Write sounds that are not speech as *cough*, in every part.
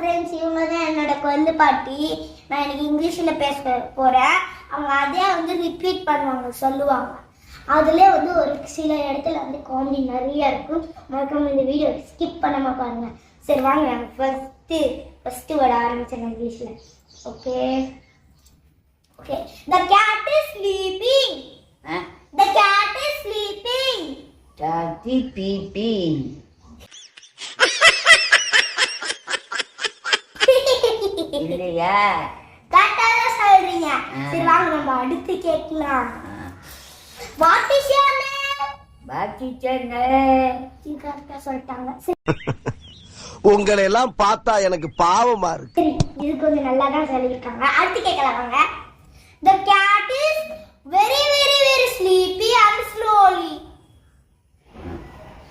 Friends இவங்க தான் என்னோட கொல்லு பாட்டி. நான் எனக்கு இங்கிலீஷில் பேச போகிறேன் அவங்க அதே வந்து ரிப்பீட் பண்ணுவாங்க சொல்லுவாங்க. அதுலேயே வந்து ஒரு சில இடத்துல வந்து காமெடி நிறைய இருக்கும். மறக்காம இந்த வீடியோ ஸ்கிப் பண்ணாம பாருங்க. சரி வாங்க ஃபஸ்ட்டு ஃபஸ்ட்டு வர ஆரம்பிச்சிடலாம் இங்கிலீஷில். Okay okay the cat is sleeping the cat is sleeping டாட்டி பிபி இல்லையா? கரெக்டாக தான் சொல்றீங்க சரி வாங்க நம்ம அடுத்து கேட்கலாம். வாட் இஸ் யுவர் நேம் பாக்கி சொன்ன இது கரெக்டாக சொல்லிட்டாங்க. சரி. உங்களை எல்லாம் பார்த்தா எனக்கு பாவமா இருக்கு. சரி இது கொஞ்சம் நல்லா தான் சொல்லியிருக்காங்க. அடுத்து கேட்கலாம் வாங்க. The cat is very very very sleepy and slowly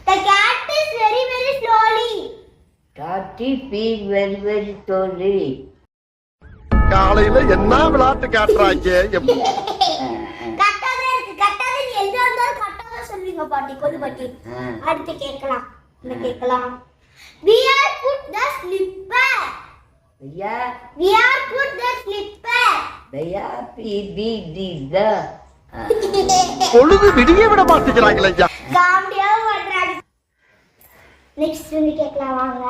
the cat is very very slowly டாட்டி பி வெரி வெரி தோழி காலையில என்ன விளையாட்டு காட்டுறாங்க அடுத்து கேட்கலாம். கேட்கலாம்? We are put the slipper. We are put the slipper. த *laughs* பொழுது விடிய விட மாட்டேங்கிறாங்களே ஐயா. காமெடியா பண்றாங்க நெக்ஸ்ட் வந்து கேட்கலாம் வாங்க.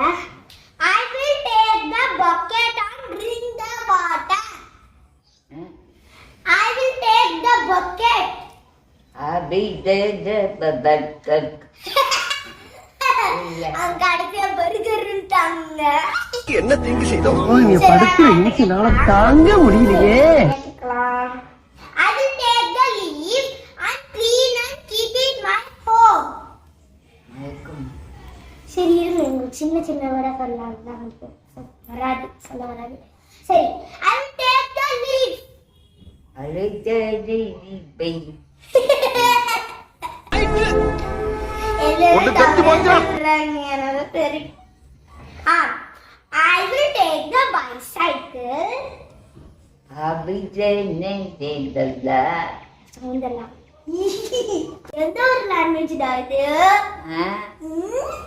I will take the bucket and bring the water I will take the bucket அபி தே தே பபக் அவங்க கடைசியா பர்கர்ட்டாங்க என்ன தீங்கு செய்தோம் நீங்க படுத்துற இனிச்சுனால தாங்க முடியலையே கேட்கலாம் I will take the leaf and clean and keep it my home. சரி இருங்க உங்களுக்கு சின்ன சின்ன விட சொல்லலாம் தான் வராது சொல்ல வராது. சரி ஐ டேக் த லீவ் ஒண்ணு தெரிஞ்சு போச்சா? ஆ I will take the bicycle எந்த ஒரு லாங்குவேஜ் இது? ஆ? ம்?